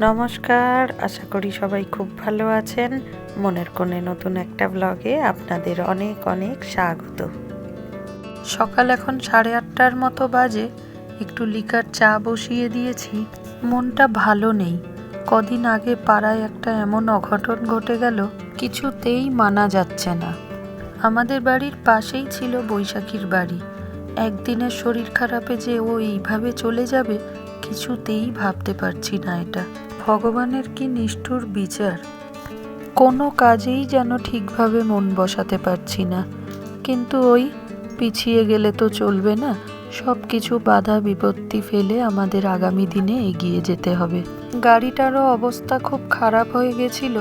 নমস্কার, আশা করি সবাই খুব ভালো আছেন। মনের কোণে নতুন একটা ব্লগে আপনাদের অনেক অনেক স্বাগত। সকাল এখন সাড়ে আটটার মতো বাজে। একটু লিকার চা বসিয়ে দিয়েছি। মনটা ভালো নেই। কদিন আগে পাড়ায় একটা এমন অঘটন ঘটে গেল, কিছুতেই মানা যাচ্ছে না। আমাদের বাড়ির পাশেই ছিল বৈশাখীর বাড়ি। একদিনের শরীর খারাপে যে ও এইভাবে চলে যাবে, কিছুতেই ভাবতে পারছি না এটা। ভগবানের কি নিষ্ঠুর বিচার? কোনো কাজেই যেন ঠিকভাবে মন বসাতে পারছি না। কিন্তু ওই পিছিয়ে গেলে তো চলবে না। সব কিছু বাধা বিপত্তি ফেলে আমাদের আগামী দিনে এগিয়ে যেতে হবে। গাড়িটারও অবস্থা খুব খারাপ হয়ে গেছিল।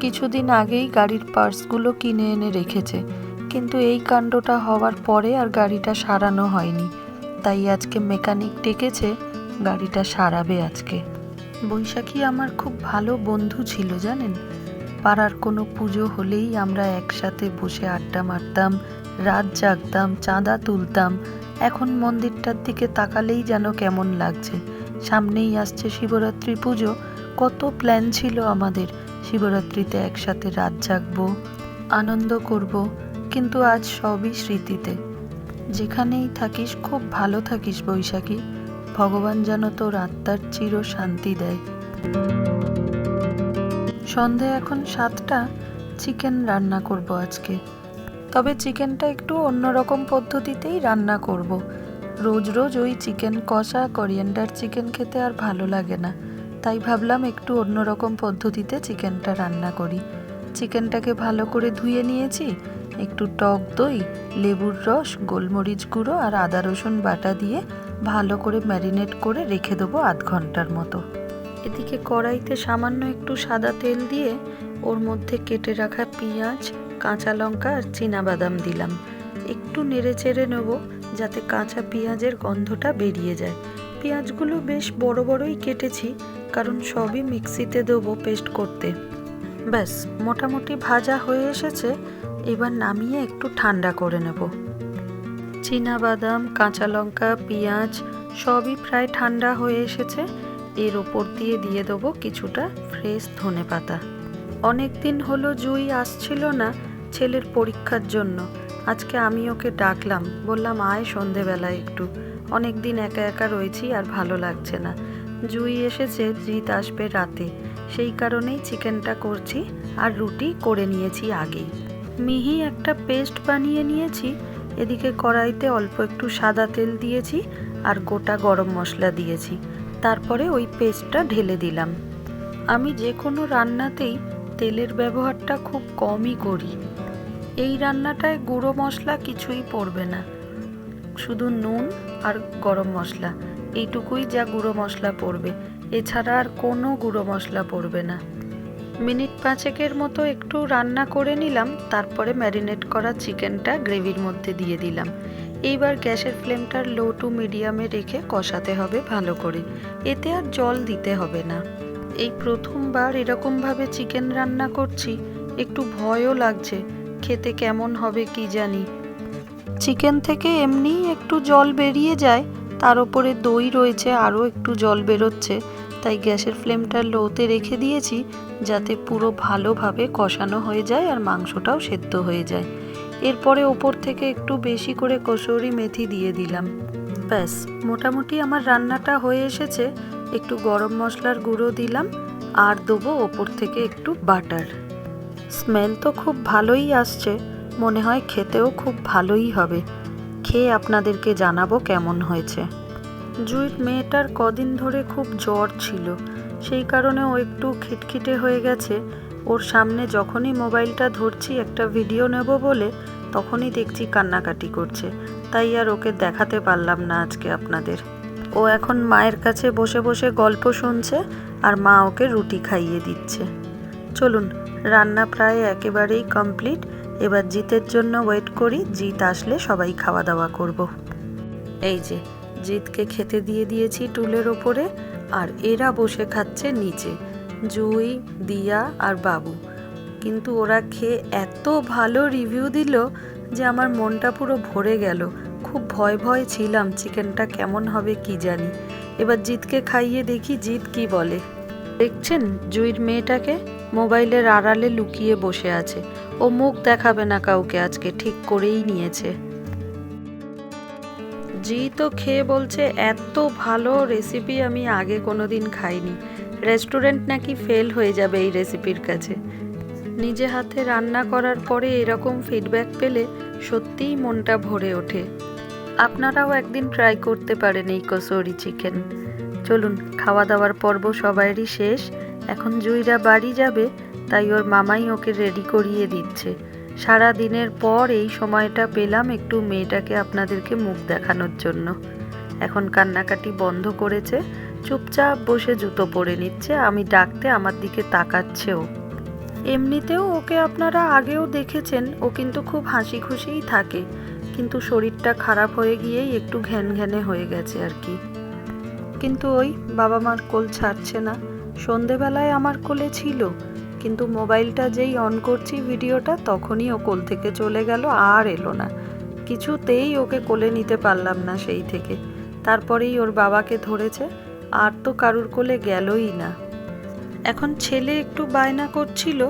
কিছুদিন আগেই গাড়ির পার্টসগুলো কিনে এনে রেখেছে। কিন্তু এই কাণ্ডটা হওয়ার পরে আর গাড়িটা সারানো হয়নি। তাই আজকে মেকানিক ডেকেছে, গাড়িটা সারাবে আজকে। বৈশাখী আমার খুব ভালো বন্ধু ছিল, জানেন? পাড়ার কোনো পুজো হলেই আমরা একসাথে বসে আড্ডা মারতাম, রাত জাগতাম, চাঁদা তুলতাম। এখন মন্দিরটার দিকে তাকালেই যেন কেমন লাগছে। সামনেই আসছে শিবরাত্রি পুজো। কত প্ল্যান ছিল আমাদের। শিবরাত্রিতে একসাথে রাত জাগব, আনন্দ করব, কিন্তু আজ সবই স্মৃতিতে। যেখানেই থাকিস, খুব ভালো থাকিস বৈশাখী। ভগবান যেন তোর আত্মার চির শান্তি দেয়। সন্ধে এখন সাতটা, চিকেন রান্না করব আজকে। তবে চিকেনটা একটু অন্যরকম পদ্ধতিতেই রান্না করব। রোজ রোজ ওই চিকেন কষা, করিয়েন্ডার চিকেন খেতে আর ভালো লাগে না। তাই ভাবলাম একটু অন্যরকম পদ্ধতিতে চিকেনটা রান্না করি। চিকেনটাকে ভালো করে ধুয়ে নিয়েছি। একটু টক দই, লেবুর রস, গোলমরিচ গুঁড়ো আর আদা রসুন বাটা দিয়ে ভালো করে ম্যারিনেট করে রেখে দেবো আধ ঘণ্টার মতো। এদিকে কড়াইতে সামান্য একটু সাদা তেল দিয়ে ওর মধ্যে কেটে রাখা পেঁয়াজ, কাঁচা লঙ্কা আর বাদাম দিলাম। একটু নেড়ে চেড়ে নেব যাতে কাঁচা পেঁয়াজের গন্ধটা বেরিয়ে যায়। পেঁয়াজগুলো বেশ বড় বড়ই কেটেছি, কারণ সবই মিক্সিতে দেবো পেস্ট করতে। ব্যাস, মোটামুটি ভাজা হয়ে এসেছে, এবার নামিয়ে একটু ঠান্ডা করে নেব। বাদাম কাঁচা লঙ্কা পেঁয়াজ সবই প্রায় ঠান্ডা হয়ে এসেছে। এর ওপর দিয়ে দিয়ে দেবো কিছুটা ফ্রেশ ধনে পাতা। অনেক দিন হলো জুই আসছিল না ছেলের পরীক্ষার জন্য। আজকে আমি ওকে ডাকলাম, বললাম, আয় সন্ধেবেলায় একটু। অনেক দিন একা একা রয়েছি আর ভালো লাগছে না। জুই এসেছে, জিত আসবে রাতে। সেই কারণেই চিকেনটা করছি আর রুটি করে নিয়েছি আগেই। মিহি একটা পেস্ট বানিয়ে নিয়েছি এদিকে কড়াইতে অল্প একটু সাদা তেল দিয়েছি আর গোটা গরম মশলা দিয়েছি। তারপরে ওই পেস্টটা ঢেলে দিলাম। আমি যে কোনো রান্নাতেই তেলের ব্যবহারটা খুব কমই করি। এই রান্নাটায় গুঁড়ো মশলা কিছুই পড়বে না। শুধু নুন আর গরম মশলা। এইটুকুই যা গুঁড়ো মশলা পড়বে। এছাড়া আর কোনো গুঁড়ো মশলা পড়বে না। মিনিট পাঁচেকের মতো একটু রান্না করে নিলাম, তারপরে ম্যারিনেট করা চিকেনটা গ্রেভির মধ্যে দিয়ে দিলাম। এইবার গ্যাসের ফ্লেমটার লো টু মিডিয়ামে রেখে কষাতে হবে ভালো করে। এতে আর জল দিতে হবে না। এই প্রথমবার এরকমভাবে চিকেন রান্না করছি, একটু ভয়ও লাগছে, খেতে কেমন হবে কি জানি। চিকেন থেকে এমনিই একটু জল বেরিয়ে যায়, তার উপরে দই রয়েছে, আরও একটু জল বেরোচ্ছে। তাই গ্যাসের ফ্লেমটা লোতে রেখে দিয়েছি যাতে পুরো ভালোভাবে কষানো হয়ে যায় আর মাংসটাও সেদ্ধ হয়ে যায়। এরপরে ওপর থেকে একটু বেশি করে কসৌরি মেথি দিয়ে দিলাম। ব্যাস, মোটামুটি আমার রান্নাটা হয়ে এসেছে। একটু গরম মশলার গুঁড়ো দিলাম আর দেবো ওপর থেকে একটু বাটার। স্মেল তো খুব ভালোই আসছে, মনে হয় খেতেও খুব ভালোই হবে। খেয়ে আপনাদেরকে জানাব কেমন হয়েছে। জুইট মেয়েটার কদিন ধরে খুব জ্বর ছিল। সেই কারণে ও একটু খিটখিটে হয়ে গেছে। ওর সামনে যখনই মোবাইলটা ধরছি, একটা ভিডিও নেব বলে তখনই দেখছি কান্নাকাটি করছে। তাই আর ওকে দেখাতে পারলাম না আজকে আপনাদের। ও এখন মায়ের কাছে বসে বসে গল্প শুনছে আর মা ওকে রুটি খাইয়ে দিচ্ছে। চলুন, রান্না প্রায় একেবারেই কমপ্লিট। এবার জিতের জন্য ওয়েট করি। জিত আসলে সবাই খাওয়া দাওয়া করব। এই যে জিতকে খেতে দিয়ে দিয়েছি টুলের ওপরে, আর এরা বসে খাচ্ছে নিচে, জুই, দিয়া আর বাবু। কিন্তু ওরা খেয়ে এত ভালো রিভিউ দিল যে আমার মনটা পুরো ভরে গেল। খুব ভয় ভয় ছিলাম চিকেনটা কেমন হবে কি জানি। এবার জিতকে খাইয়ে দেখি জিত কি বলে। দেখছেন জুইর মেয়েটাকে? মোবাইলের আড়ালে লুকিয়ে বসে আছে। ও মুখ দেখাবে না কাউকে আজকে, ঠিক করেই নিয়েছে। তো খেয়ে বলছে, এত ভালো রেসিপি আমি আগে কোনো দিন খাইনি। রেস্টুরেন্ট নাকি ফেল হয়ে যাবে এই রেসিপির কাছে। নিজে হাতে রান্না করার পরে এরকম ফিডব্যাক পেলে সত্যিই মনটা ভরে ওঠে। আপনারাও একদিন ট্রাই করতে পারেন এই কসৌরি চিকেন চলুন খাওয়া দাওয়ার পর্ব সবাইরই শেষ। এখন জুইরা বাড়ি যাবে, তাই ওর মামাই ওকে রেডি করিয়ে দিচ্ছে। সারা দিনের পর এই সময়টা পেলাম একটু মেয়েটাকে আপনাদেরকে মুখ দেখানোর জন্য। এখন কান্নাকাটি বন্ধ করেছে, চুপচাপ বসে জুতো পরে নিচ্ছে, আমি ডাকতে আমার দিকে তাকাচ্ছেও। এমনিতেও ওকে আপনারা আগেও দেখেছেন, ও কিন্তু খুব হাসি খুশিই থাকে, কিন্তু শরীরটা খারাপ হয়ে গিয়েই একটু ঘ্যান ঘ্যানে হয়ে গেছে আর কি। কিন্তু ওই বাবা মার কোল ছাড়ছে না, সন্ধেবেলায় আমার কোলে ছিল কিন্তু মোবাইলটা যেই অন করছি ভিডিওটা, তখনই ও কোল থেকে চলে গেল, আর এলো না। কিছুতেই ওকে কোলে নিতে পারলাম না সেই থেকে। তারপরেই ওর বাবাকে ধরেছে, আর তো কারুর কোলে গেলই না। এখন ছেলে একটু বায়না করছিল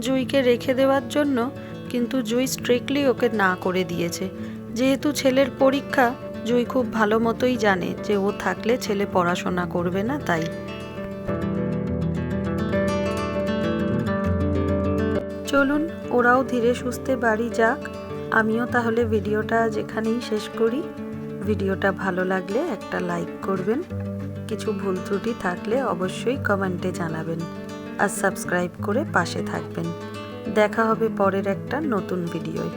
জুইকে রেখে দেওয়ার জন্য, কিন্তু জুই স্ট্রিক্টলি ওকে না করে দিয়েছে। যেহেতু ছেলের পরীক্ষা, জুই খুব ভালো মতোই জানে যে ও থাকলে ছেলে পড়াশোনা করবে না তাই। চলুন, ওরাও ধীরে সুস্থে বাড়ি যাক। আমিও তাহলে ভিডিওটা যেখানেই শেষ করি। ভিডিওটা ভালো লাগলে একটা লাইক করবেন। কিছু ভুল ত্রুটি থাকলে অবশ্যই কমেন্টে জানাবেন আর সাবস্ক্রাইব করে পাশে থাকবেন। দেখা হবে পরের একটা নতুন ভিডিওয়।